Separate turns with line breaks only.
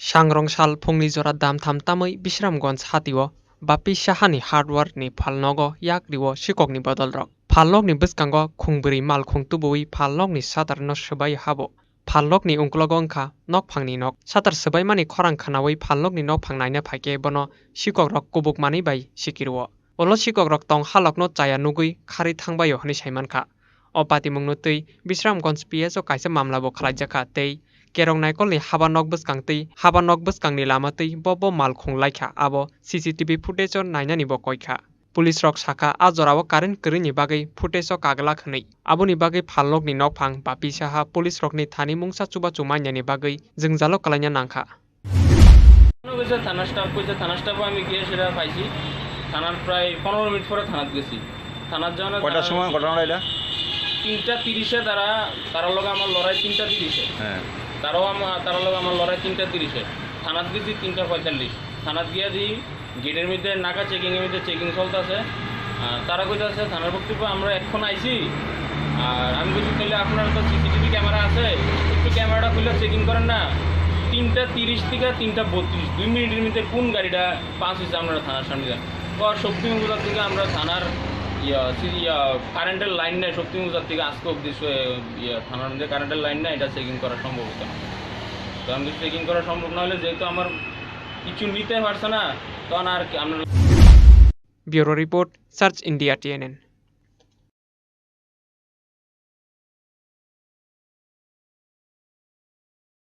सांग्रंसाल फुंनि जरा दाम थामथामै बिश्रामगन्ज हातिओ बापि साहानि हार्डवार्कनि फालनगो याक्रिओ सिककनि बदलरक फालनगनि bwskango khungbwrwi mal khungtubui फालनगनि satar no swbai habo फालनगनि ungklogo wngkha nokphangni nok satar swaimani khorang khanawi फालनगनि nokphang naina phaikhe bono sikokrok kubukmani bai sikirwo ulo sikokrok tong halokno chaya nugui khari thangbaio hinui saimankha o patimungno tui bisramganj PSO kaisa mamla bo khlaijaka tei kerong naikolni haba nok bwskang tei haba nok bwskangni lama tui bo bo mal khunglaikha abo CCTV footage o nainani bo koikha pulis rok saka a jorao current kwrwini bagwi footage o kaglak hwnwi aboni bagwi phalnokni nokphang bapi saha pulis rokni thani mungsa chubachu mainyani bagwi jwngjalo kalaina nangkha
মনে কইছে থানা staff কইছে থানা স্টাফও আমি গিয়ে সেটা পাইছি থানার প্রায় পনেরো মিনিট পরে থানাত গেছি থানার
কয়টার সময় ঘটনাটা এটা
তিনটা তিরিশে তারা তারার লগে আমার লড়াই তিনটা তিরিশে
হ্যাঁ
তারাও আমার তারার লগে আমার লড়াই তিনটা তিরিশে। থানাত গেছি তিনটা পঁয়তাল্লিশ। থানাত গিয়ে দিই গেটের মধ্যে নাকা চেকিংয়ের মধ্যে চেকিং চলতেছে। তারা কইতাছে, থানার বক্তব্য আমরা এখন আইছি। আর আমি বলছি, তাহলে আপনার তো সিসিটিভি ক্যামেরা আছে। একটু ক্যামেরাটা খুলে চেকিং করেন না। তিনটা তিরিশ থেকে তিনটা বত্রিশ। দুই মিনিটের মধ্যে কোন গাড়িটা পাস হয়েছে আপনারা থানার সামনে যান। কর শক্তি থেকে আমরা থানার কারেন্টের লাইন নেই, শক্তি মৌজার থেকে আজকে অব্দি থানার মধ্যে কারেন্টের লাইন নেই, এটা চেকিং করা সম্ভব হতো না। তো আমি চেকিং করা সম্ভব না হলে যেহেতু আমার কিছু নিতে পারছে না, তখন আর আমরা
bureau report, search India TNN.